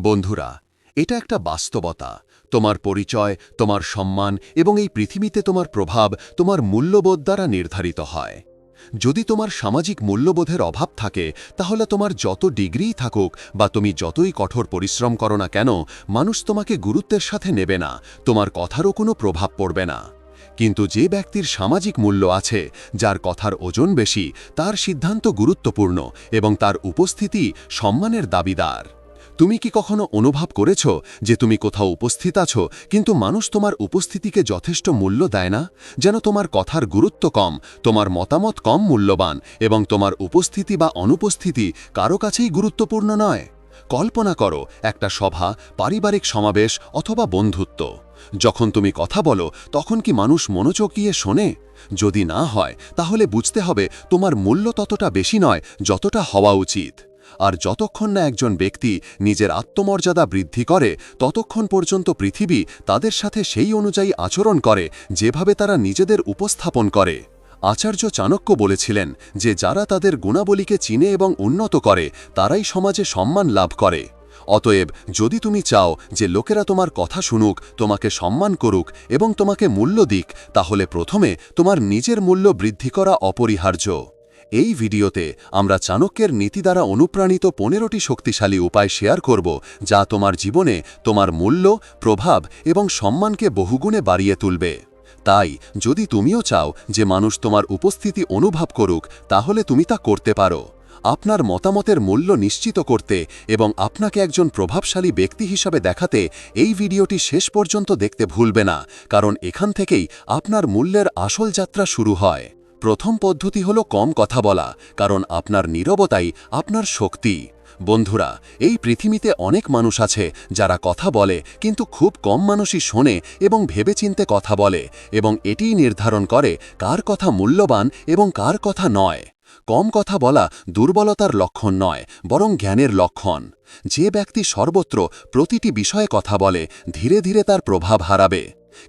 বন্ধুরা, এটা একটা বাস্তবতা। তোমার পরিচয়, তোমার সম্মান এবং এই পৃথিবীতে তোমার প্রভাব তোমার মূল্যবোধ দ্বারা নির্ধারিত হয়। যদি তোমার সামাজিক মূল্যবোধের অভাব থাকে, তাহলে তোমার যত ডিগ্রিই থাকুক বা তুমি যতই কঠোর পরিশ্রম করো না কেন, মানুষ তোমাকে গুরুত্বের সাথে নেবে না, তোমার কথারও কোনো প্রভাব পড়বে না। কিন্তু যে ব্যক্তির সামাজিক মূল্য আছে, যার কথার ওজন বেশি, তার সিদ্ধান্ত গুরুত্বপূর্ণ এবং তার উপস্থিতি সম্মানের দাবিদার। তুমি কি কখনো অনুভব করেছ যে তুমি কোথাও উপস্থিত আছো, কিন্তু মানুষ তোমার উপস্থিতিকে যথেষ্ট মূল্য দেয় না? যেন তোমার কথার গুরুত্ব কম, তোমার মতামত কম মূল্যবান, এবং তোমার উপস্থিতি বা অনুপস্থিতি কারও কাছেই গুরুত্বপূর্ণ নয়? কল্পনা করো, একটা সভা, পারিবারিক সমাবেশ অথবা বন্ধুত্ব। যখন তুমি কথা বলো, তখন কি মানুষ মনোচকিয়ে শোনে? যদি না হয়, তাহলে বুঝতে হবে তোমার মূল্য ততটা বেশি নয়, যতটা হওয়া উচিত। আর যতক্ষণ না একজন ব্যক্তি নিজের আত্মমর্যাদা বৃদ্ধি করে, ততক্ষণ পর্যন্ত পৃথিবী তাদের সাথে সেই অনুযায়ী আচরণ করে, যেভাবে তারা নিজেদের উপস্থাপন করে। আচার্য চাণক্য বলেছিলেন যে, যারা তাদের গুণাবলীকে চিনে এবং উন্নত করে, তারাই সমাজে সম্মান লাভ করে। অতএব, যদি তুমি চাও যে, লোকেরা তোমার কথা শুনুক, তোমাকে সম্মান করুক এবং তোমাকে মূল্য দিক, তাহলে প্রথমে তোমার নিজের মূল্য বৃদ্ধি করা অপরিহার্য। এই ভিডিওতে আমরা চাণক্যের নীতি দ্বারা অনুপ্রাণিত পনেরোটি শক্তিশালী উপায় শেয়ার করব, যা তোমার জীবনে তোমার মূল্য, প্রভাব এবং সম্মানকে বহুগুণে বাড়িয়ে তুলবে। তাই, যদি তুমিও চাও যে মানুষ তোমার উপস্থিতি অনুভব করুক, তাহলে তুমি তা করতে পারো। আপনার মতামতের মূল্য নিশ্চিত করতে এবং আপনাকে একজন প্রভাবশালী ব্যক্তি হিসাবে দেখাতে এই ভিডিওটি শেষ পর্যন্ত দেখতে ভুলবে না, কারণ এখান থেকেই আপনার মূল্যের আসল যাত্রা শুরু হয়। প্রথম পদ্ধতি হল কম কথা বলা, কারণ আপনার নীরবতাই আপনার শক্তি। বন্ধুরা, এই পৃথিবীতে অনেক মানুষ আছে যারা কথা বলে, কিন্তু খুব কম মানুষই শোনে এবং ভেবেচিন্তে কথা বলে এবং এটিই নির্ধারণ করে কার কথা মূল্যবান এবং কার কথা নয়। কম কথা বলা দুর্বলতার লক্ষণ নয়, বরং জ্ঞানের লক্ষণ। যে ব্যক্তি সর্বত্র প্রতিটি বিষয়ে কথা বলে, ধীরে ধীরে তার প্রভাব হারাবে।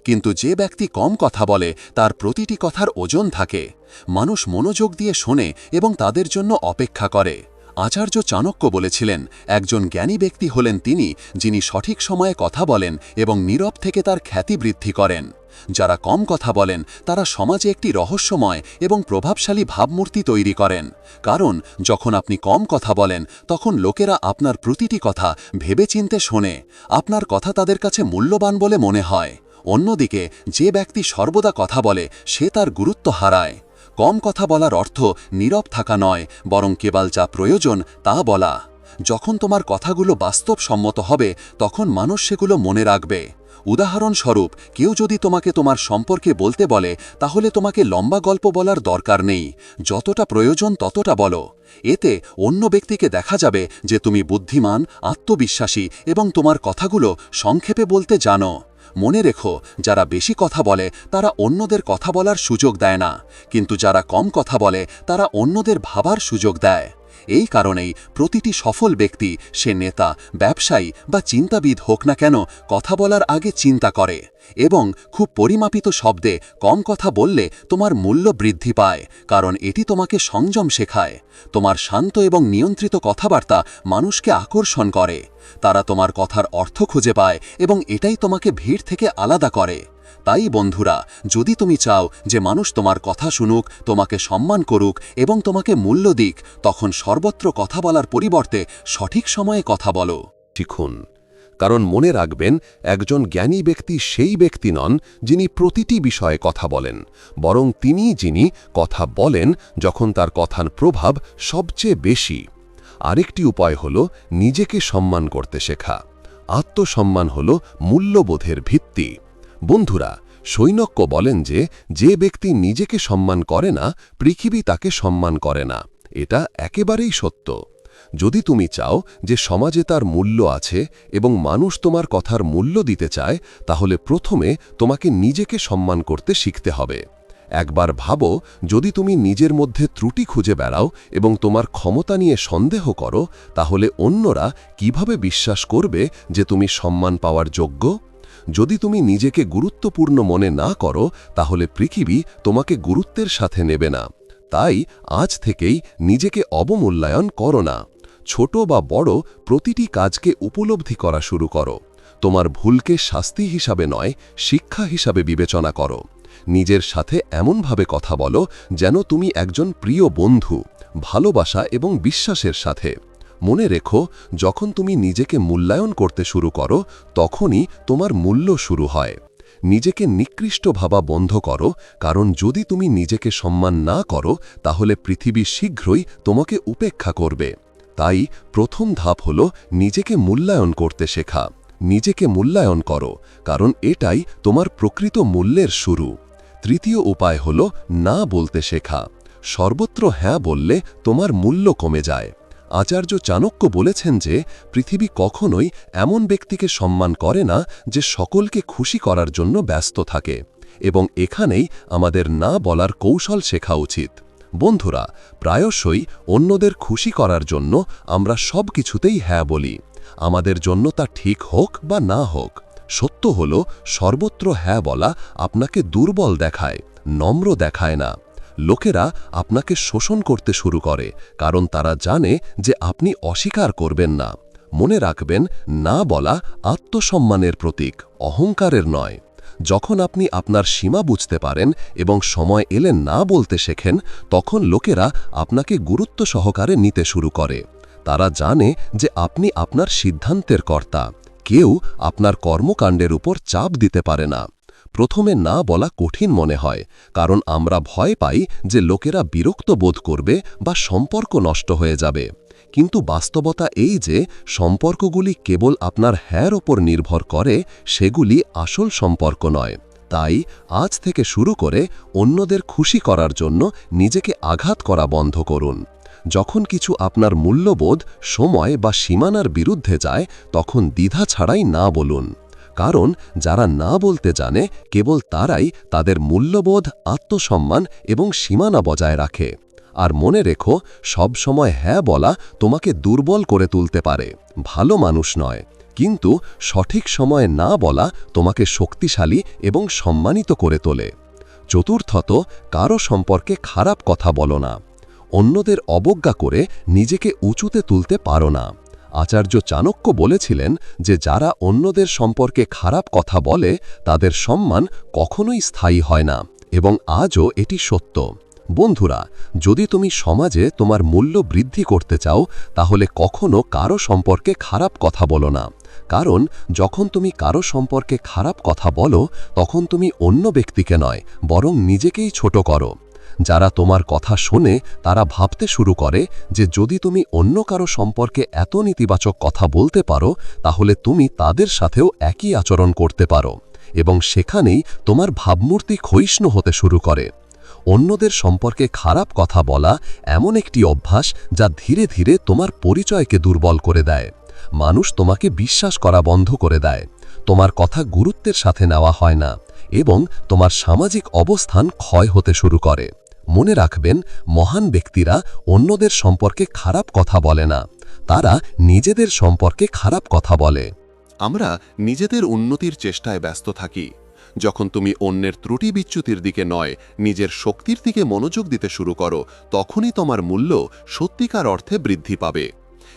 কিন্তু যে ব্যক্তি কম কথা বলে, তার প্রতিটি কথার ওজন থাকে। মানুষ মনোযোগ দিয়ে শোনে এবং তাদের জন্য অপেক্ষা করে। আচার্য চাণক্য বলেছিলেন, একজন জ্ঞানী ব্যক্তি হলেন তিনি, যিনি সঠিক সময়ে কথা বলেন এবং নীরব থেকে তার খ্যাতি বৃদ্ধি করেন। যারা কম কথা বলেন, তারা সমাজে একটি রহস্যময় এবং প্রভাবশালী ভাবমূর্তি তৈরি করেন। কারণ, যখন আপনি কম কথা বলেন, তখন লোকেরা আপনার প্রতিটি কথা ভেবেচিন্তে শোনে। আপনার কথা তাদের কাছে মূল্যবান বলে মনে হয়। অন্যদিকে, যে ব্যক্তি সর্বদা কথা বলে, সে তার গুরুত্ব হারায়। কম কথা বলার অর্থ নীরব থাকা নয়, বরং কেবল যা প্রয়োজন, তা বলা। যখন তোমার কথাগুলো বাস্তবসম্মত হবে, তখন মানুষ সেগুলো মনে রাখবে। উদাহরণস্বরূপ, কেউ যদি তোমাকে তোমার সম্পর্কে বলতে বলে, তাহলে তোমাকে লম্বা গল্প বলার দরকার নেই। যতটা প্রয়োজন, ততটা বলো। এতে অন্য ব্যক্তিকে দেখা যাবে যে তুমি বুদ্ধিমান, আত্মবিশ্বাসী এবং তোমার কথাগুলো সংক্ষেপে বলতে জানো। মনে রেখো, যারা বেশি কথা বলে, তারা অন্যদের কথা বলার সুযোগ দেয় না। কিন্তু যারা কম কথা বলে, তারা অন্যদের ভাবার সুযোগ দেয়। এই কারণেই প্রতিটি সফল ব্যক্তি, সে নেতা, ব্যবসায়ী বা চিন্তাবিদ হোক না কেন, কথা বলার আগে চিন্তা করে এবং খুব পরিমাপিত শব্দে কম কথা বললে তোমার মূল্য বৃদ্ধি পায়, কারণ এটি তোমাকে সংযম শেখায়। তোমার শান্ত এবং নিয়ন্ত্রিত কথাবার্তা মানুষকে আকর্ষণ করে। তারা তোমার কথার অর্থ খুঁজে পায় এবং এটাই তোমাকে ভিড় থেকে আলাদা করে। তাই বন্ধুরা, যদি তুমি চাও যে মানুষ তোমার কথা শুনুক, তোমাকে সম্মান করুক এবং তোমাকে মূল্য দিক, তখন সর্বত্র কথা বলার পরিবর্তে সঠিক সময়ে কথা বলো। শিখুন। কারণ মনে রাখবেন, একজন জ্ঞানী ব্যক্তি সেই ব্যক্তি নন যিনি প্রতিটি বিষয়ে কথা বলেন, বরং তিনি যিনি কথা বলেন যখন তার কথার প্রভাব সবচেয়ে বেশি। আরেকটি উপায় হল নিজেকে সম্মান করতে শেখা। আত্মসম্মান হল মূল্যবোধের ভিত্তি। বন্ধুরা সৈনক্য বলেন যে যে ব্যক্তি নিজেকে সম্মান করে না, পৃথিবী তাকে সম্মান করে না। এটা একেবারেই সত্য। যদি তুমি চাও যে সমাজে তার মূল্য আছে এবং মানুষ তোমার কথার মূল্য দিতে চায়, তাহলে প্রথমে তোমাকে নিজেকে সম্মান করতে শিখতে হবে। একবার ভাবো, যদি তুমি নিজের মধ্যে ত্রুটি খুঁজে বেড়াও এবং তোমার ক্ষমতা নিয়ে সন্দেহ করো, তাহলে অন্যরা কীভাবে বিশ্বাস করবে যে তুমি সম্মান পাওয়ার যোগ্য? যদি তুমি নিজেকে গুরুত্বপূর্ণ মনে না করো, তাহলে পৃথিবী তোমাকে গুরুত্বের সাথে নেবে না। তাই আজ থেকেই নিজেকে অবমূল্যায়ন করো না। ছোট বা বড় প্রতিটি কাজকে উপলব্ধি করা শুরু করো। তোমার ভুলকে শাস্তি হিসাবে নয়, শিক্ষা হিসাবে বিবেচনা করো। নিজের সাথে এমনভাবে কথা বলো যেন তুমি একজন প্রিয় বন্ধু, ভালোবাসা এবং বিশ্বাসের সাথে। মনে রেখো, যখন তুমি নিজেকে মূল্যায়ন করতে শুরু করো, তখনই তোমার মূল্য শুরু হয়। নিজেকে নিকৃষ্ট ভাবা বন্ধ করো, কারণ যদি তুমি নিজেকে সম্মান না করো, তাহলে পৃথিবী শীঘ্রই তোমাকে উপেক্ষা করবে। তাই প্রথম ধাপ হল নিজেকে মূল্যায়ন করতে শেখা। নিজেকে মূল্যায়ন করো, কারণ এটাই তোমার প্রকৃত মূল্যের শুরু। তৃতীয় উপায় হল না বলতে শেখা। সর্বত্র হ্যাঁ বললে তোমার মূল্য কমে যায়। আচার্য চাণক্য বলেছেন যে, পৃথিবী কখনোই এমন ব্যক্তিকে সম্মান করে না যে সকলকে খুশি করার জন্য ব্যস্ত থাকে। এবং এখানেই আমাদের না বলার কৌশল শেখা উচিত। বন্ধুরা, প্রায়শই অন্যদের খুশি করার জন্য আমরা সব কিছুতেই হ্যাঁ বলি। আমাদের জন্য তা ঠিক হোক বা না হোক, সত্য হল সর্বত্র হ্যাঁ বলা আপনাকে দুর্বল দেখায়, নম্র দেখায় না। লোকেরা আপনাকে শোষণ করতে শুরু করে, কারণ তারা জানে যে আপনি অস্বীকার করবেন না। মনে রাখবেন, না বলা আত্মসম্মানের প্রতীক, অহংকারের নয়। যখন আপনি আপনার সীমা বুঝতে পারেন এবং সময় এলে না বলতে শেখেন, তখন লোকেরা আপনাকে গুরুত্ব সহকারে নিতে শুরু করে। তারা জানে যে আপনি আপনার সিদ্ধান্তের কর্তা। কেউ আপনার কর্মকাণ্ডের উপর চাপ দিতে পারে না। প্রথমে না বলা কঠিন মনে হয়, কারণ আমরা ভয় পাই যে লোকেরা বিরক্ত বোধ করবে বা সম্পর্ক নষ্ট হয়ে যাবে। কিন্তু বাস্তবতা এই যে, সম্পর্কগুলি কেবল আপনার হ্যার ওপর নির্ভর করে, সেগুলি আসল সম্পর্ক নয়। তাই আজ থেকে শুরু করে অন্যদের খুশি করার জন্য নিজেকে আঘাত করা বন্ধ করুন। যখন কিছু আপনার মূল্যবোধ, সময় বা সীমানার বিরুদ্ধে যায়, তখন দ্বিধা ছাড়াই না বলুন। কারণ যারা না বলতে জানে, কেবল তারাই তাদের মূল্যবোধ, আত্মসম্মান এবং সীমানা বজায় রাখে। আর মনে রেখো, সব সময় হ্যাঁ বলা তোমাকে দুর্বল করে তুলতে পারে, ভালো মানুষ নয়। কিন্তু সঠিক সময়ে না বলা তোমাকে শক্তিশালী এবং সম্মানিত করে তোলে। চতুর্থত, কারও সম্পর্কে খারাপ কথা বলো না। অন্যদের অবজ্ঞা করে নিজেকে উঁচুতে তুলতে পারো না। আচার্য চাণক্য বলেছিলেন যে যারা অন্যদের সম্পর্কে খারাপ কথা বলে, তাদের সম্মান কখনোই স্থায়ী হয় না এবং আজও এটি সত্য। বন্ধুরা, যদি তুমি সমাজে তোমার মূল্য বৃদ্ধি করতে চাও, তাহলে কখনো কারও সম্পর্কে খারাপ কথা বলো না। কারণ, যখন তুমি কারও সম্পর্কে খারাপ কথা বলো, তখন তুমি অন্য ব্যক্তিকে নয়, বরং নিজেকেই ছোট করো। যারা তোমার কথা শোনে, তারা ভাবতে শুরু করে যে যদি তুমি অন্য কারও সম্পর্কে এত নেতিবাচক কথা বলতে পারো, তাহলে তুমি তাদের সাথেও একই আচরণ করতে পারো এবং সেখানেই তোমার ভাবমূর্তি ক্ষয়িষ্ণু হতে শুরু করে। অন্যদের সম্পর্কে খারাপ কথা বলা এমন একটি অভ্যাস যা ধীরে ধীরে তোমার পরিচয়কে দুর্বল করে দেয়। মানুষ তোমাকে বিশ্বাস করা বন্ধ করে দেয়। তোমার কথা গুরুত্বের সাথে নেওয়া হয় না এবং তোমার সামাজিক অবস্থান ক্ষয় হতে শুরু করে। মনে রাখবেন, মহান ব্যক্তিরা অন্যদের সম্পর্কে খারাপ কথা বলে না। তারা নিজেদের সম্পর্কে খারাপ কথা বলে। আমরা নিজেদের উন্নতির চেষ্টায় ব্যস্ত থাকি। যখন তুমি অন্যের ত্রুটি বিচ্যুতির দিকে নয়, নিজের শক্তির দিকে মনোযোগ দিতে শুরু করো, তখনই তোমার মূল্য সত্যিকার অর্থে বৃদ্ধি পাবে।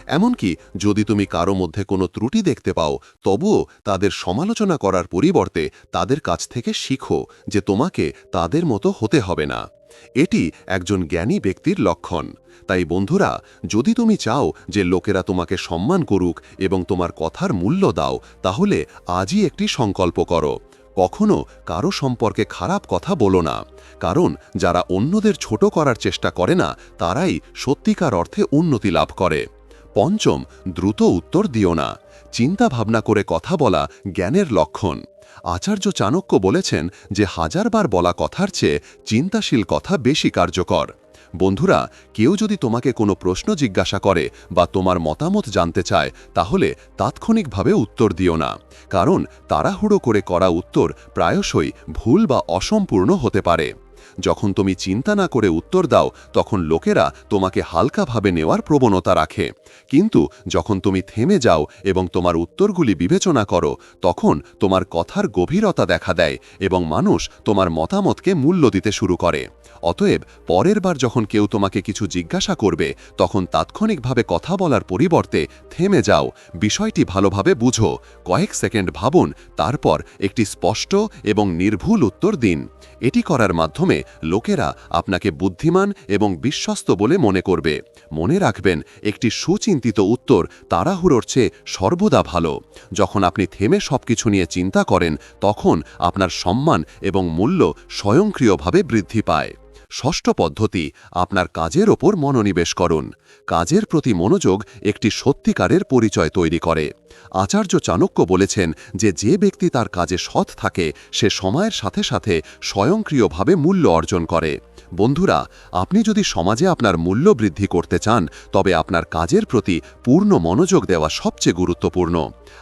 এমনকি যদি তুমি কারও মধ্যে কোনো ত্রুটি দেখতে পাও, তবুও তাদের সমালোচনা করার পরিবর্তে তাদের কাছ থেকে শিখো যে তোমাকে তাদের মতো হতে হবে না। এটি একজন জ্ঞানী ব্যক্তির লক্ষণ। তাই বন্ধুরা, যদি তুমি চাও যে লোকেরা তোমাকে সম্মান করুক এবং তোমার কথার মূল্য দাও, তাহলে আজই একটি সংকল্প করো। কখনো কারও সম্পর্কে খারাপ কথা বলো না। কারণ, যারা অন্যদের ছোট করার চেষ্টা করে না, তারাই সত্যিকার অর্থে উন্নতি লাভ করে। পঞ্চম, দ্রুত উত্তর দিও না। চিন্তা ভাবনা করে কথা বলা জ্ঞানের লক্ষণ। আচার্য চাণক্য বলেছেন যে হাজারবার বলা কথার চেয়ে চিন্তাশীল কথা বেশি কার্যকর। বন্ধুরা, কেউ যদি তোমাকে কোনো প্রশ্ন জিজ্ঞাসা করে বা তোমার মতামত জানতে চায়, তাহলে তাৎক্ষণিকভাবে উত্তর দিও না। কারণ, তাড়াহুড়ো করে করা উত্তর প্রায়শই ভুল বা অসম্পূর্ণ হতে পারে। যখন তুমি চিন্তা না করে উত্তর দাও, তখন লোকেরা তোমাকে হালকাভাবে নেওয়ার প্রবণতা রাখে। কিন্তু যখন তুমি থেমে যাও এবং তোমার উত্তরগুলি বিবেচনা করো, তখন তোমার কথার গভীরতা দেখা দেয় এবং মানুষ তোমার মতামতকে মূল্য দিতে শুরু করে। অতএব পরের বার যখন কেউ তোমাকে কিছু জিজ্ঞাসা করবে, তখন তাৎক্ষণিকভাবে কথা বলার পরিবর্তে থেমে যাও, বিষয়টি ভালোভাবে বুঝো, কয়েক সেকেন্ড ভাবুন, তারপর একটি স্পষ্ট এবং নির্ভুল উত্তর দিন। এটি করার মাধ্যমে লোকেরা আপনাকে বুদ্ধিমান এবং বিশ্বস্ত বলে মনে করবে। মনে রাখবেন, একটি সুচিন্তিত উত্তর তাড়াহুড়োর চেয়ে সর্বদা ভালো। যখন আপনি থেমে সবকিছু নিয়ে চিন্তা করেন, তখন আপনার সম্মান এবং মূল্য স্বয়ংক্রিয়ভাবে বৃদ্ধি পায়। ষষ্ঠ পদ্ধতি, আপনার কাজের ওপর মনোনিবেশ করুন। কাজের প্রতি মনোযোগ একটি সত্যিকারের পরিচয় তৈরি করে। আচার্য চাণক্য বলেছেন যে যে ব্যক্তি তার কাজে সৎ থাকে, সে সময়ের সাথে সাথে স্বয়ংক্রিয়ভাবে মূল্য অর্জন করে। বন্ধুরা, আপনি যদি সমাজে আপনার মূল্য বৃদ্ধি করতে চান, তবে আপনার কাজের প্রতি পূর্ণ মনোযোগ দেওয়া সবচেয়ে গুরুত্বপূর্ণ।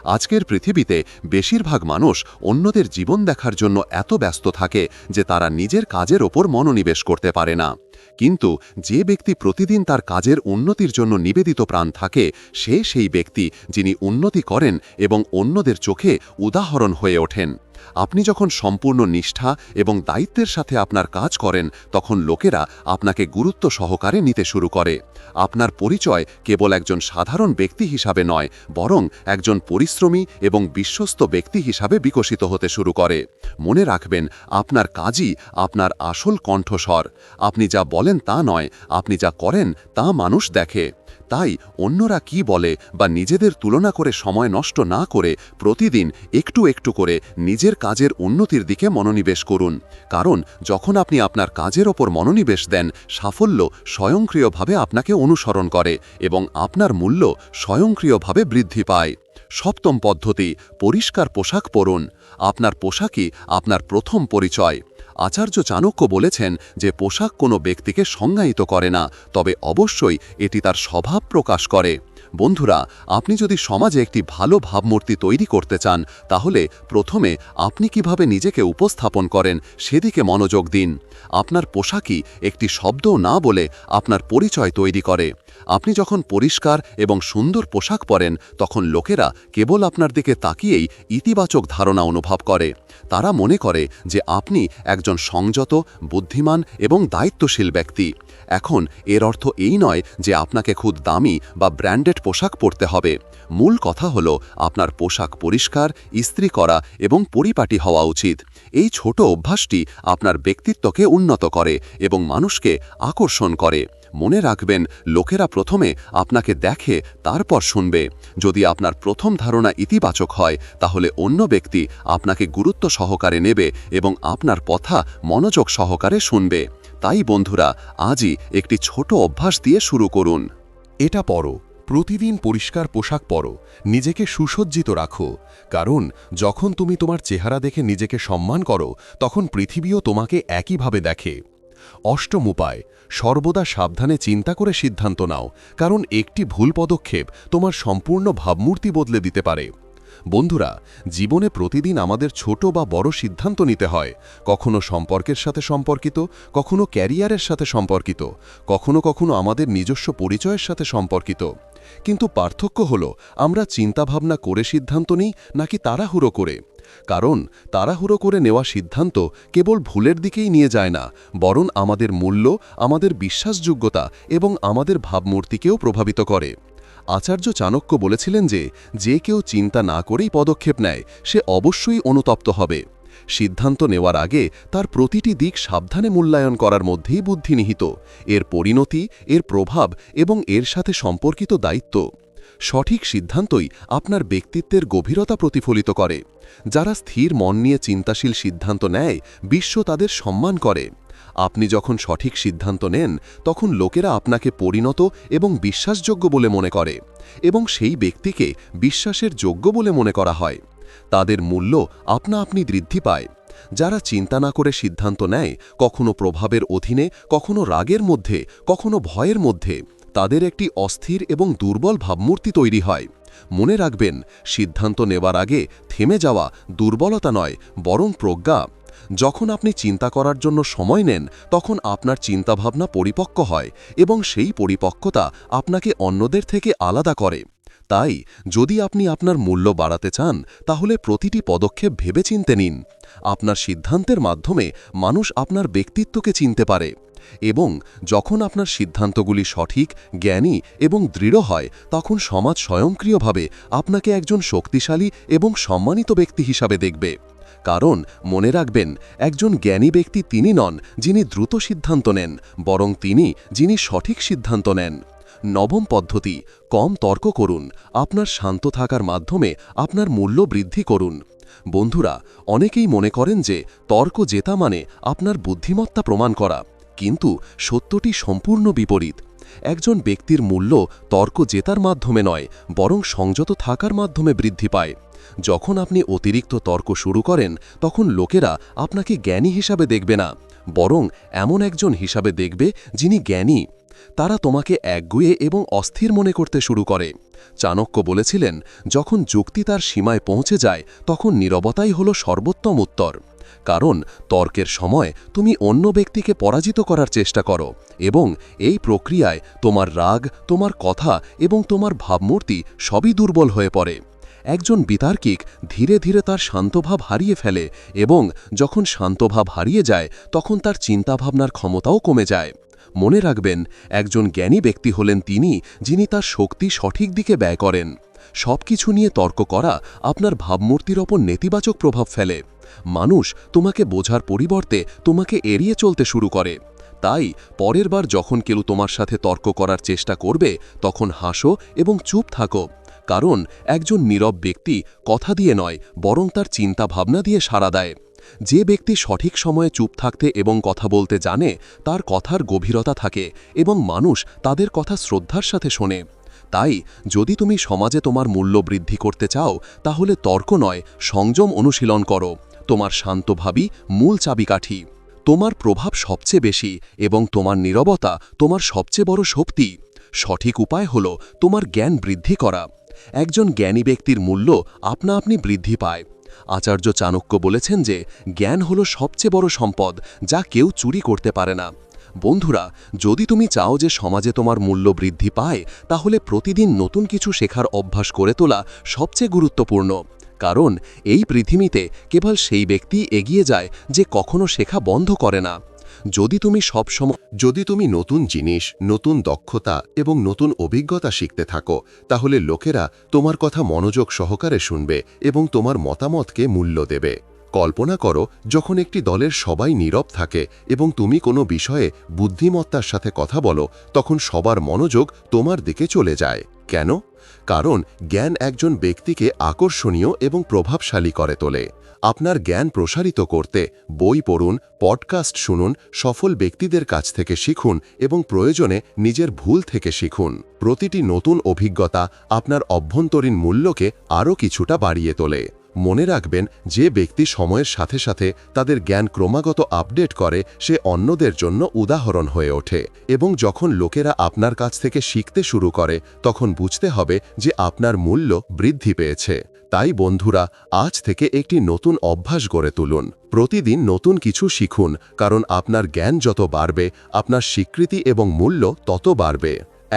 আজকের পৃথিবীতে বেশিরভাগ মানুষ অন্যদের জীবন দেখার জন্য এত ব্যস্ত থাকে যে তারা নিজের কাজের ওপর মনোনিবেশ করতে পারে না। কিন্তু যে ব্যক্তি প্রতিদিন তার কাজের উন্নতির জন্য নিবেদিত প্রাণ থাকে, সে সেই ব্যক্তি যিনি উন্নতি করেন এবং অন্যদের চোখে উদাহরণ হয়ে ওঠেন। আপনি যখন সম্পূর্ণ নিষ্ঠা এবং দায়িত্বের সাথে আপনার কাজ করেন, তখন লোকেরা আপনাকে গুরুত্ব সহকারে নিতে শুরু করে। আপনার পরিচয় কেবল একজন সাধারণ ব্যক্তি হিসাবে নয়, বরং একজন পরিশ্রমী এবং বিশ্বস্ত ব্যক্তি হিসাবে বিকশিত হতে শুরু করে। মনে রাখবেন, আপনার কাজই আপনার আসল কণ্ঠস্বর। আপনি যা বলেন তা নয়, আপনি যা করেন তা মানুষ দেখে। তাই অন্যরা কি বলে বা নিজেদের তুলনা করে সময় নষ্ট না করে প্রতিদিন একটু একটু করে নিজের কাজের উন্নতির দিকে মনোনিবেশ করুন। কারণ যখন আপনি আপনার কাজের ওপর মনোনিবেশ দেন, সাফল্য স্বয়ংক্রিয়ভাবে আপনাকে অনুসরণ করে এবং আপনার মূল্য স্বয়ংক্রিয়ভাবে বৃদ্ধি পায়। সপ্তম পদ্ধতি, পরিষ্কার পোশাক পরুন। আপনার পোশাকই আপনার প্রথম পরিচয়। আচার্য চাণক্য বলেছেন যে পোশাক কোনো ব্যক্তিকে সংজ্ঞায়িত করে না, তবে অবশ্যই এটি তার স্বভাব প্রকাশ করে। বন্ধুরা, আপনি যদি সমাজে একটি ভালো ভাবমূর্তি তৈরি করতে চান, তাহলে প্রথমে আপনি কীভাবে নিজেকে উপস্থাপন করেন সেদিকে মনোযোগ দিন। আপনার পোশাকই একটি শব্দও না বলে আপনার পরিচয় তৈরি করে। আপনি যখন পরিষ্কার এবং সুন্দর পোশাক পরেন, তখন লোকেরা কেবল আপনার দিকে তাকিয়েই ইতিবাচক ধারণা অনুভব করে। তারা মনে করে যে আপনি একজন সংযত, বুদ্ধিমান এবং দায়িত্বশীল ব্যক্তি। এখন এর অর্থ এই নয় যে আপনাকে খুব দামি বা ব্র্যান্ডেড পোশাক পরতে হবে। মূল কথা হল আপনার পোশাক পরিষ্কার, ইস্ত্রি করা এবং পরিপাটি হওয়া উচিত। এই ছোট অভ্যাসটি আপনার ব্যক্তিত্বকে উন্নত করে এবং মানুষকে আকর্ষণ করে। মনে রাখবেন, লোকেরা প্রথমে আপনাকে দেখে তারপর শুনবে। যদি আপনার প্রথম ধারণা ইতিবাচক হয়, তাহলে অন্য ব্যক্তি আপনাকে গুরুত্ব সহকারে নেবে এবং আপনার কথা মনোযোগ সহকারে শুনবে। তাই বন্ধুরা, আজই একটি ছোট অভ্যাস দিয়ে শুরু করুন। এটা পরো প্রতিদিন পরিষ্কার পোশাক পরো, নিজেকে সুসজ্জিত রাখো। কারণ, যখন তুমি তোমার চেহারা দেখে নিজেকে সম্মান করো, তখন পৃথিবীও তোমাকে একইভাবে দেখে। অষ্টম উপায়, সর্বদা সাবধানে চিন্তা করে সিদ্ধান্ত নাও, কারণ একটি ভুল পদক্ষেপ তোমার সম্পূর্ণ ভাবমূর্তি বদলে দিতে পারে। বন্ধুরা, জীবনে প্রতিদিন আমাদের ছোট বা বড় সিদ্ধান্ত নিতে হয়, কখনো সম্পর্কের সাথে সম্পর্কিত, কখনো ক্যারিয়ারের সাথে সম্পর্কিত, কখনো কখনো আমাদের নিজস্ব পরিচয়ের সাথে সম্পর্কিত। কিন্তু পার্থক্য হল, আমরা চিন্তাভাবনা করে সিদ্ধান্ত নিই, নাকি তাড়াহুড়ো করে। কারণ তাড়াহুড়ো করে নেওয়া সিদ্ধান্ত কেবল ভুলের দিকেই নিয়ে যায় না, বরং আমাদের মূল্য, আমাদের বিশ্বাসযোগ্যতা এবং আমাদের ভাবমূর্তিকেও প্রভাবিত করে। আচার্য চাণক্য বলেছিলেন যে যে কেউ চিন্তা না করেই পদক্ষেপ নেয়, সে অবশ্যই অনুতপ্ত হবে। সিদ্ধান্ত নেওয়ার আগে তার প্রতিটি দিক সাবধানে মূল্যায়ন করার মধ্যেই বুদ্ধি নিহিত। এর পরিণতি, এর প্রভাব এবং এর সাথে সম্পর্কিত দায়িত্ব। সঠিক সিদ্ধান্তই আপনার ব্যক্তিত্বের গভীরতা প্রতিফলিত করে। যারা স্থির মন নিয়ে চিন্তাশীল সিদ্ধান্ত নেয়, বিশ্ব তাদের সম্মান করে। আপনি যখন সঠিক সিদ্ধান্ত নেন, তখন লোকেরা আপনাকে পরিণত এবং বিশ্বাসযোগ্য বলে মনে করে এবং সেই ব্যক্তিকে বিশ্বাসের যোগ্য বলে মনে করা হয়। তাদের মূল্য আপনা আপনি বৃদ্ধি পায়। যারা চিন্তা না করে সিদ্ধান্ত নেয়, কখনো প্রভাবের অধীনে, কখনো রাগের মধ্যে, কখনো ভয়ের মধ্যে। তাদের একটি অস্থির এবং দুর্বল ভাবমূর্তি তৈরি হয়। মনে রাখবেন, সিদ্ধান্ত নেবার আগে থেমে যাওয়া দুর্বলতা নয়, বরং প্রজ্ঞা। যখন আপনি চিন্তা করার জন্য সময় নেন, তখন আপনার চিন্তাভাবনা পরিপক্ক হয় এবং সেই পরিপক্কতা আপনাকে অন্যদের থেকে আলাদা করে। তাই যদি আপনি আপনার মূল্য বাড়াতে চান, তাহলে প্রতিটি পদক্ষেপ ভেবেচিন্তে নিন। আপনার সিদ্ধান্তের মাধ্যমে মানুষ আপনার ব্যক্তিত্বকে চিনতে পারে এবং যখন আপনার সিদ্ধান্তগুলি সঠিক, জ্ঞানী এবং দৃঢ় হয়, তখন সমাজ স্বয়ংক্রিয়ভাবে আপনাকে একজন শক্তিশালী এবং সম্মানিত ব্যক্তি হিসাবে দেখবে। কারণ মনে রাখবেন, একজন জ্ঞানী ব্যক্তি তিনি নন যিনি দ্রুত সিদ্ধান্ত নেন, বরং তিনি যিনি সঠিক সিদ্ধান্ত নেন। নবম পদ্ধতি, কম তর্ক করুন, আপনার শান্ত থাকার মাধ্যমে আপনার মূল্য বৃদ্ধি করুন। বন্ধুরা, অনেকেই মনে করেন যে তর্ক জেতা মানে আপনার বুদ্ধিমত্তা প্রমাণ করা, কিন্তু সত্যটি সম্পূর্ণ বিপরীত। একজন ব্যক্তির মূল্য তর্ক জেতার মাধ্যমে নয়, বরং সংযত থাকার মাধ্যমে বৃদ্ধি পায়। যখন আপনি অতিরিক্ত তর্ক শুরু করেন, তখন লোকেরা আপনাকে জ্ঞানী হিসাবে দেখবে না, বরং এমন একজন হিসাবে দেখবে যিনি জ্ঞানী। তারা তোমাকে একগুয়ে এবং অস্থির মনে করতে শুরু করে। চাণক্য বলেছিলেন, যখন যুক্তি তার সীমায় পৌঁছে যায়, তখন নীরবতাই হল সর্বোত্তম উত্তর। কারণ, তর্কের সময় তুমি অন্য ব্যক্তিকে পরাজিত করার চেষ্টা করো এবং এই প্রক্রিয়ায় তোমার রাগ, তোমার কথা এবং তোমার ভাবমূর্তি সবই দুর্বল হয়ে পড়ে। একজন বিতার্কিক ধীরে ধীরে তার শান্তভাব হারিয়ে ফেলে এবং যখন শান্তভাব হারিয়ে যায়, তখন তার চিন্তাভাবনার ক্ষমতাও কমে যায়। মনে রাখবেন, একজন জ্ঞানী ব্যক্তি হলেন তিনি, যিনি তার শক্তি সঠিক দিকে ব্যয় করেন। সবকিছু নিয়ে তর্ক করা আপনার ভাবমূর্তির ওপর নেতিবাচক প্রভাব ফেলে। মানুষ তোমাকে বোঝার পরিবর্তে তোমাকে এড়িয়ে চলতে শুরু করে। তাই, পরের বার যখন কেউ তোমার সাথে তর্ক করার চেষ্টা করবে, তখন হাসো এবং চুপ থাকো। কারণ, একজন নীরব ব্যক্তি কথা দিয়ে নয়, বরং তার চিন্তা ভাবনা দিয়ে সাড়া দেয়। যে ব্যক্তি সঠিক সময়ে চুপ থাকতে এবং কথা বলতে জানে, তার কথার গভীরতা থাকে এবং মানুষ তাদের কথা শ্রদ্ধার সাথে শোনে। তাই, যদি তুমি সমাজে তোমার মূল্য বৃদ্ধি করতে চাও, তাহলে তর্ক নয়, সংযম অনুশীলন করো। তোমার শান্তভাবী মূল চাবিকাঠি। তোমার প্রভাব সবচেয়ে বেশি এবং তোমার নীরবতা তোমার সবচেয়ে বড় শক্তি। সঠিক উপায় হল তোমার জ্ঞান বৃদ্ধি করা। একজন জ্ঞানী ব্যক্তির মূল্য আপনা আপনি বৃদ্ধি পায়। আচার্য চাণক্য বলেছেন যে জ্ঞান হল সবচেয়ে বড় সম্পদ যা কেউ চুরি করতে পারে না। বন্ধুরা, যদি তুমি চাও যে সমাজে তোমার মূল্য বৃদ্ধি পায়, তাহলে প্রতিদিন নতুন কিছু শেখার অভ্যাস করে তোলা সবচেয়ে গুরুত্বপূর্ণ। কারণ এই পৃথিবীতে কেবল সেই ব্যক্তি এগিয়ে যায় যে কখনো শেখা বন্ধ করে না। যদি তুমি সবসময় যদি তুমি নতুন জিনিস, নতুন দক্ষতা এবং নতুন অভিজ্ঞতা শিখতে থাকো, তাহলে লোকেরা তোমার কথা মনোযোগ সহকারে শুনবে এবং তোমার মতামতকে মূল্য দেবে। কল্পনা করো, যখন একটি দলের সবাই নীরব থাকে এবং তুমি কোনো বিষয়ে বুদ্ধিমত্তার সাথে কথা বলো, তখন সবার মনোযোগ তোমার দিকে চলে যায়। কেন? কারণ জ্ঞান একজন ব্যক্তিকে আকর্ষণীয় এবং প্রভাবশালী করে তোলে। আপনার জ্ঞান প্রসারিত করতে বই পড়ুন, পডকাস্ট শুনুন, সফল ব্যক্তিদের কাছ থেকে শিখুন এবং প্রয়োজনে নিজের ভুল থেকে শিখুন। প্রতিটি নতুন অভিজ্ঞতা আপনার অভ্যন্তরীণ মূল্যকে আরও কিছুটা বাড়িয়ে তোলে। মনে রাখবেন, যে ব্যক্তি সময়ের সাথে সাথে তাদের জ্ঞান ক্রমাগত আপডেট করে, সে অন্যদের জন্য উদাহরণ হয়ে ওঠে এবং যখন লোকেরা আপনার কাছ থেকে শিখতে শুরু করে, তখন বুঝতে হবে যে আপনার মূল্য বৃদ্ধি পেয়েছে। তাই বন্ধুরা, আজ থেকে একটি নতুন অভ্যাস গড়ে তুলুন। প্রতিদিন নতুন কিছু শিখুন, কারণ আপনার জ্ঞান যত বাড়বে, আপনার স্বীকৃতি এবং মূল্য তত বাড়বে।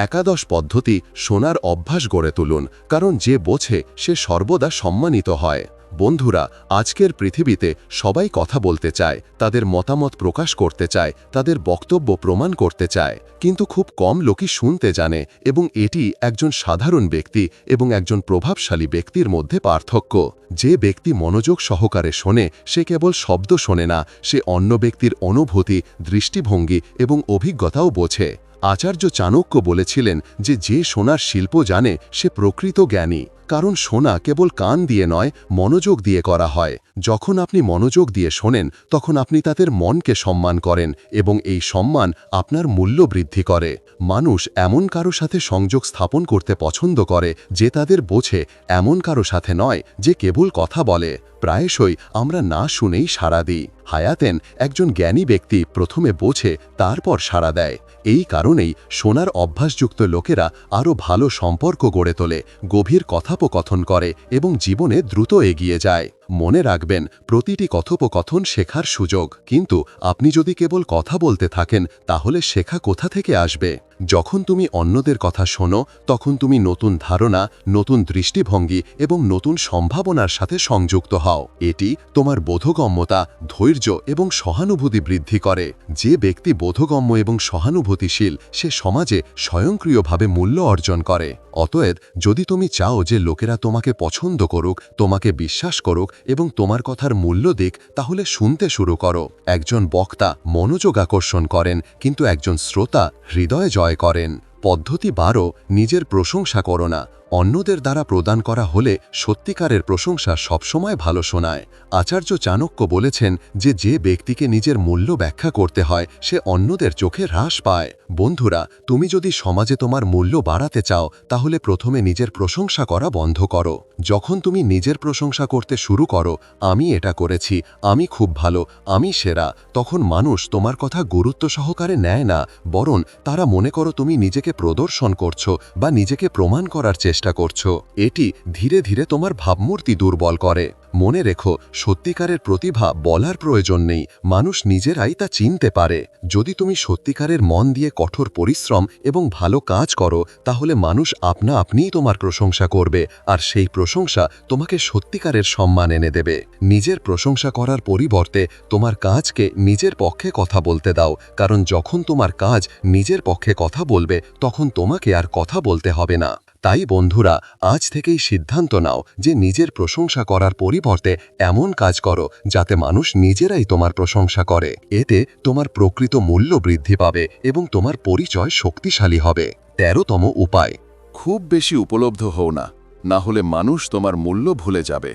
একাদশ পদ্ধতি শোনার অভ্যাস গড়ে তুলুন, কারণ যে বোঝে, সে সর্বদা সম্মানিত হয়। বন্ধুরা, আজকের পৃথিবীতে সবাই কথা বলতে চায়, তাদের মতামত প্রকাশ করতে চায়, তাদের বক্তব্য প্রমাণ করতে চায়। কিন্তু খুব কম লোকই শুনতে জানে এবং এটি একজন সাধারণ ব্যক্তি এবং একজন প্রভাবশালী ব্যক্তির মধ্যে পার্থক্য। যে ব্যক্তি মনোযোগ সহকারে শোনে, সে কেবল শব্দ শোনে না, সে অন্য ব্যক্তির অনুভূতি, দৃষ্টিভঙ্গি এবং অভিজ্ঞতাও বোঝে। আচার্য চাণক্য বলেছিলেন যে যে সোনার শিল্প জানে, সে প্রকৃত জ্ঞানী। কারণ শোনা কেবল কান দিয়ে নয়, মনোযোগ দিয়ে করা হয়। যখন আপনি মনোযোগ দিয়ে শোনেন, তখন আপনি তাদের মনকে সম্মান করেন এবং এই সম্মান আপনার মূল্য বৃদ্ধি করে। মানুষ এমন কারও সাথে সংযোগ স্থাপন করতে পছন্দ করে, যে তাদের বোঝে এমন কারও সাথে নয়, যে কেবল কথা বলে। প্রায়শই আমরা না শুনেই সাড়া দিই। হায়াতেন একজন জ্ঞানী ব্যক্তি প্রথমে বোঝে, তারপর সাড়া দেয়। এই কারণেই সোনার অভ্যাসযুক্ত লোকেরা আরও ভালো সম্পর্ক গড়ে তোলে, গভীর কথাপকথন করে এবং জীবনে দ্রুত এগিয়ে যায়। মনে রাখবেন, প্রতিটি কথোপকথন শেখার সুযোগ। কিন্তু আপনি যদি কেবল কথা বলতে থাকেন, তাহলে শেখা কোথা থেকে আসবে? যখন তুমি অন্যদের কথা শোনো, তখন তুমি নতুন ধারণা, নতুন দৃষ্টিভঙ্গি এবং নতুন সম্ভাবনার সাথে সংযুক্ত হও। এটি তোমার বোধগম্যতা, ধৈর্য এবং সহানুভূতি বৃদ্ধি করে। যে ব্যক্তি বোধগম্য এবং সহানুভূতিশীল, সে সমাজে স্বয়ংক্রিয়ভাবে মূল্য অর্জন করে। অতএব যদি তুমি চাও যে লোকেরা তোমাকে পছন্দ করুক, তোমাকে বিশ্বাস করুক এবং তোমার কথার মূল্য দিক, তাহলে শুনতে শুরু করো। একজন বক্তা মনোযোগ আকর্ষণ করেন, কিন্তু একজন শ্রোতা হৃদয় জয় করেন। পদ্ধতি বারো, নিজের প্রশংসা করো না। অন্যদের দ্বারা প্রদান করা হলে সত্যিকারের প্রশংসা সবসময় ভালো শোনায়। আচার্য চাণক্য বলেছেন যে যে ব্যক্তিকে নিজের মূল্য ব্যাখ্যা করতে হয়, সে অন্যদের চোখে হ্রাস পায়। বন্ধুরা, তুমি যদি সমাজে তোমার মূল্য বাড়াতে চাও, তাহলে প্রথমে নিজের প্রশংসা করা বন্ধ করো। যখন তুমি নিজের প্রশংসা করতে শুরু করো, আমি এটা করেছি, আমি খুব ভালো, আমি সেরা তখন মানুষ তোমার কথা গুরুত্ব সহকারে নেয় না, বরং তারা মনে করো তুমি নিজেকে প্রদর্শন করছ বা নিজেকে প্রমাণ করার চেষ্টা করছ, এটি ধীরে ধীরে তোমার ভাবমূর্তি দুর্বল করে। মনে রেখো, সত্যিকারের প্রতিভা বলার প্রয়োজন নেই, মানুষ নিজেরাই তা চিনতে পারে। যদি তুমি সত্যিকারের মন দিয়ে কঠোর পরিশ্রম এবং ভালো কাজ করো, তাহলে মানুষ আপনা আপনিই তোমার প্রশংসা করবে, আর সেই প্রশংসা তোমাকে সত্যিকারের সম্মান এনে দেবে। নিজের প্রশংসা করার পরিবর্তে তোমার কাজকে নিজের পক্ষে কথা বলতে দাও, কারণ যখন তোমার কাজ নিজের পক্ষে কথা বলবে, তখন তোমাকে আর কথা বলতে হবে না। তাই বন্ধুরা, আজ থেকেই সিদ্ধান্ত নাও যে নিজের প্রশংসা করার পরিবর্তে এমন কাজ করো যাতে মানুষ নিজেরাই তোমার প্রশংসা করে। এতে তোমার প্রকৃত মূল্য বৃদ্ধি পাবে এবং তোমার পরিচয় শক্তিশালী হবে। তেরোতম উপায়। খুব বেশি উপলব্ধ হও না না হলে মানুষ তোমার মূল্য ভুলে যাবে।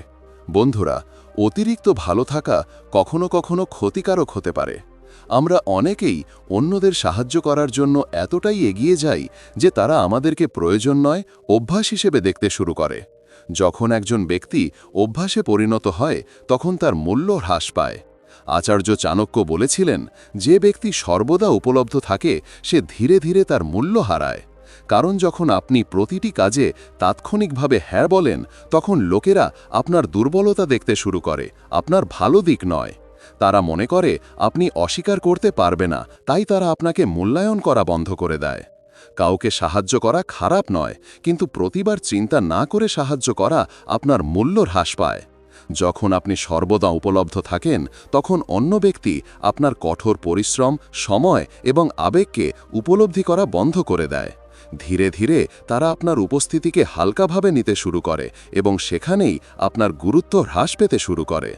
বন্ধুরা, অতিরিক্ত ভালো থাকা কখনো কখনো ক্ষতিকারক হতে পারে। আমরা অনেকেই অন্যদের সাহায্য করার জন্য এতটাই এগিয়ে যাই যে তারা আমাদেরকে প্রয়োজন নয় অভ্যাস হিসেবে দেখতে শুরু করে। যখন একজন ব্যক্তি অভ্যাসে পরিণত হয়, তখন তার মূল্য হ্রাস পায়। আচার্য চাণক্য বলেছিলেন, যে ব্যক্তি সর্বদা উপলব্ধ থাকে, সে ধীরে ধীরে তার মূল্য হারায়। কারণ যখন আপনি প্রতিটি কাজে তাৎক্ষণিকভাবে হ্যাঁ বলেন, তখন লোকেরা আপনার দুর্বলতা দেখতে শুরু করে, আপনার ভালো দিক নয়। তারা মনে করে, আপনি অস্বীকার করতে পারবে না, তাই তারা আপনাকে মূল্যায়ন করা বন্ধ করে দেয়। কাউকে সাহায্য করা খারাপ নয়, কিন্তু প্রতিবার চিন্তা না করে সাহায্য করা আপনার মূল্য হ্রাস পায়। যখন আপনি সর্বদা উপলব্ধ থাকেন, তখন অন্য ব্যক্তি আপনার কঠোর পরিশ্রম, সময় এবং আবেগকে উপলব্ধি করা বন্ধ করে দেয়। ধীরে ধীরে তারা আপনার উপস্থিতিকে হালকাভাবে নিতে শুরু করে এবং সেখানেই আপনার গুরুত্ব হ্রাস পেতে শুরু করে।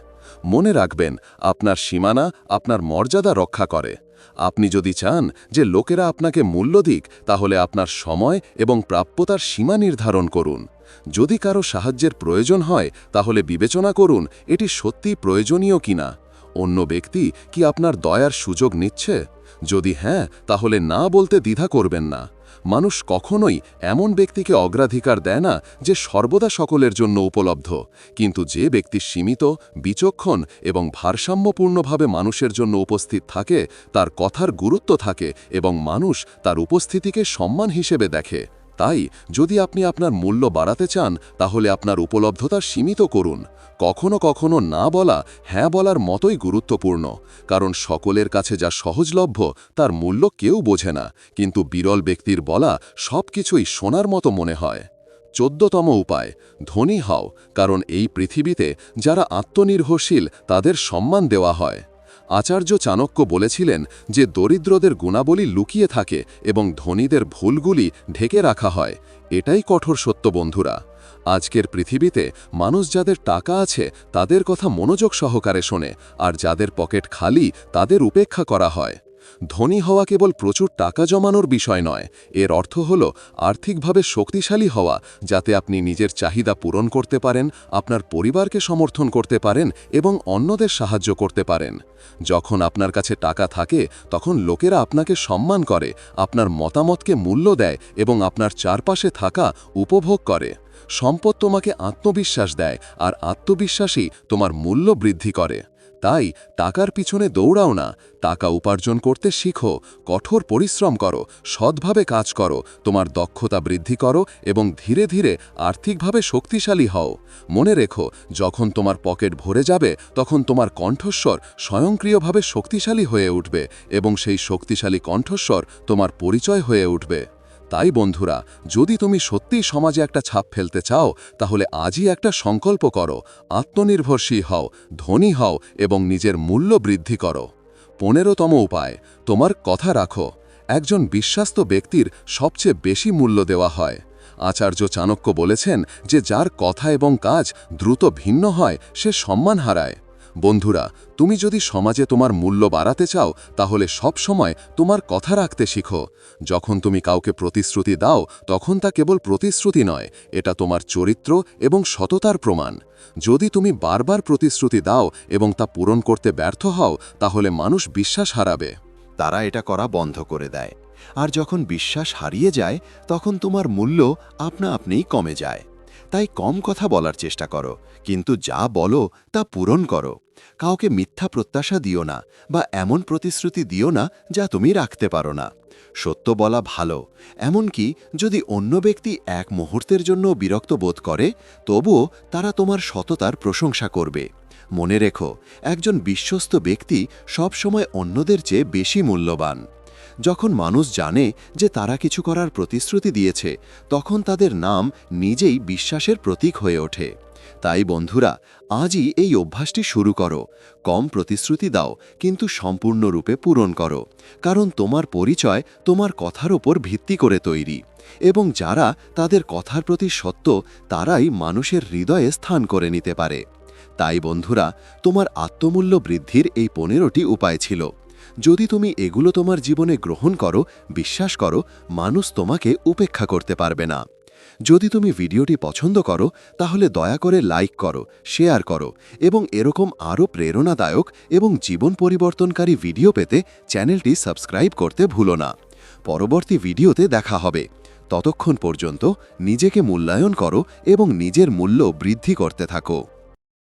মনে রাখবেন, আপনার সীমানা আপনার মর্যাদা রক্ষা করে। আপনি যদি চান যে লোকেরা আপনাকে মূল্য দিক, তাহলে আপনার সময় এবং প্রাপ্যতার সীমা নির্ধারণ করুন। যদি কারও সাহায্যের প্রয়োজন হয়, তাহলে বিবেচনা করুন, এটি সত্যি প্রয়োজনীয় কিনা। অন্য ব্যক্তি কি আপনার দয়ার সুযোগ নিচ্ছে? যদি হ্যাঁ তাহলে না বলতে দ্বিধা করবেন না। মানুষ কখনোই এমন ব্যক্তিকে অগ্রাধিকার দেয় না যে সর্বদা সকলের জন্য উপলব্ধ। কিন্তু যে ব্যক্তি সীমিত, বিচক্ষণ এবং ভারসাম্যপূর্ণভাবে মানুষের জন্য উপস্থিত থাকে, তার কথার গুরুত্ব থাকে এবং মানুষ তার উপস্থিতিকে সম্মান হিসেবে দেখে। তাই যদি আপনি আপনার মূল্য বাড়াতে চান, তাহলে আপনার উপলব্ধতা সীমিত করুন। কখনো কখনো না বলা হ্যাঁ বলার মতোই গুরুত্বপূর্ণ, কারণ সকলের কাছে যা সহজলভ্য, তার মূল্য কেউ বোঝে না, কিন্তু বিরল ব্যক্তির বলা সব কিছুই সোনার মতো মনে হয়। চোদ্দতম উপায়, ধনী হও, কারণ এই পৃথিবীতে যারা আত্মনির্ভরশীল, তাদের সম্মান দেওয়া হয়। আচার্য চাণক্য বলেছিলেন যে দরিদ্রদের গুণাবলী লুকিয়ে থাকে এবং ধনীদের ভুলগুলি ঢেকে রাখা হয়। এটাই কঠোর সত্য, বন্ধুরা। আজকের পৃথিবীতে মানুষ যাদের টাকা আছে, তাদের কথা মনোযোগ সহকারে শোনে, আর যাদের পকেট খালি, তাদের উপেক্ষা করা হয়। ধনী হওয়া কেবল প্রচুর টাকা জমানোর বিষয় নয়, এর অর্থ হল আর্থিকভাবে শক্তিশালী হওয়া, যাতে আপনি নিজের চাহিদা পূরণ করতে পারেন, আপনার পরিবারকে সমর্থন করতে পারেন এবং অন্যদের সাহায্য করতে পারেন। যখন আপনার কাছে টাকা থাকে, তখন লোকেরা আপনাকে সম্মান করে, আপনার মতামতকে মূল্য দেয় এবং আপনার চারপাশে থাকা উপভোগ করে। সম্পদ তোমাকে আত্মবিশ্বাস দেয়, আর আত্মবিশ্বাসই তোমার মূল্য বৃদ্ধি করে। তাই টাকার পিছনে দৌড়াও না। টাকা উপার্জন করতে শিখো, কঠোর পরিশ্রম করো, সৎভাবে কাজ করো, তোমার দক্ষতা বৃদ্ধি করো এবং ধীরে ধীরে আর্থিকভাবে শক্তিশালী হও। মনে রেখো, যখন তোমার পকেট ভরে যাবে, তখন তোমার কণ্ঠস্বর স্বয়ংক্রিয়ভাবে শক্তিশালী হয়ে উঠবে এবং সেই শক্তিশালী কণ্ঠস্বর তোমার পরিচয় হয়ে উঠবে। তাই বন্ধুরা, যদি তুমি সত্যিই সমাজে একটা ছাপ ফেলতে চাও, তাহলে আজই একটা সংকল্প করো, আত্মনির্ভরশীল হও, ধনী হও এবং নিজের মূল্য বৃদ্ধি করো। পনেরোতম উপায়, তোমার কথা রাখো। একজন বিশ্বাস্ত ব্যক্তির সবচেয়ে বেশি মূল্য দেওয়া হয়। আচার্য চাণক্য বলেছেন যে, যার কথা এবং কাজ দ্রুত ভিন্ন হয়, সে সম্মান হারায়। বন্ধুরা, তুমি যদি সমাজে তোমার মূল্য বাড়াতে চাও, তাহলে সব সময় তোমার কথা রাখতে শিখো। যখন তুমি কাউকে প্রতিশ্রুতি দাও, তখন তা কেবল প্রতিশ্রুতি নয়, এটা তোমার চরিত্র এবং সততার প্রমাণ। যদি তুমি বারবার প্রতিশ্রুতি দাও এবং তা পূরণ করতে ব্যর্থ হও, তাহলে মানুষ বিশ্বাস হারাবে। তারা এটা করা বন্ধ করে দেয়। আর যখন বিশ্বাস হারিয়ে যায়, তখন তোমার মূল্য আপনা আপনিই কমে যায়। তাই কম কথা বলার চেষ্টা করো, কিন্তু যা বলো তা পূরণ করো। কাউকে মিথ্যা প্রত্যাশা দিও না বা এমন প্রতিশ্রুতি দিও না যা তুমি রাখতে পারো না। সত্য বলা ভালো, এমনকি যদি অন্য ব্যক্তি এক মুহূর্তের জন্য বিরক্ত বোধ করে, তবুও তারা তোমার সততার প্রশংসা করবে। মনে রেখো, একজন বিশ্বস্ত ব্যক্তি সবসময় অন্যদের চেয়ে বেশি মূল্যবান। যখন মানুষ জানে যে তারা কিছু করার প্রতিশ্রুতি দিয়েছে, তখন তাদের নাম নিজেই বিশ্বাসের প্রতীক হয়ে ওঠে। তাই বন্ধুরা, আজই এই অভ্যাসটি শুরু করো। কম প্রতিশ্রুতি দাও, কিন্তু সম্পূর্ণরূপে পূরণ করো। কারণ তোমার পরিচয় তোমার কথার ওপর ভিত্তি করে তৈরি। এবং যারা তাদের কথার প্রতি সত্য, তারাই মানুষের হৃদয়ে স্থান করে নিতে পারে। তাই বন্ধুরা, তোমার আত্মমূল্য বৃদ্ধির এই পনেরোটি উপায় ছিল। যদি তুমি এগুলো তোমার জীবনে গ্রহণ করো, বিশ্বাস করো, মানুষ তোমাকে উপেক্ষা করতে পারবে না। যদি তুমি ভিডিওটি পছন্দ করো, তাহলে দয়া করে লাইক করো, শেয়ার করো এবং এরকম আরও প্রেরণাদায়ক এবং জীবন পরিবর্তনকারী ভিডিও পেতে চ্যানেলটি সাবস্ক্রাইব করতে ভুলো না। পরবর্তী ভিডিওতে দেখা হবে। ততক্ষণ পর্যন্ত নিজেকে মূল্যায়ন করো এবং নিজের মূল্য বৃদ্ধি করতে থাকো।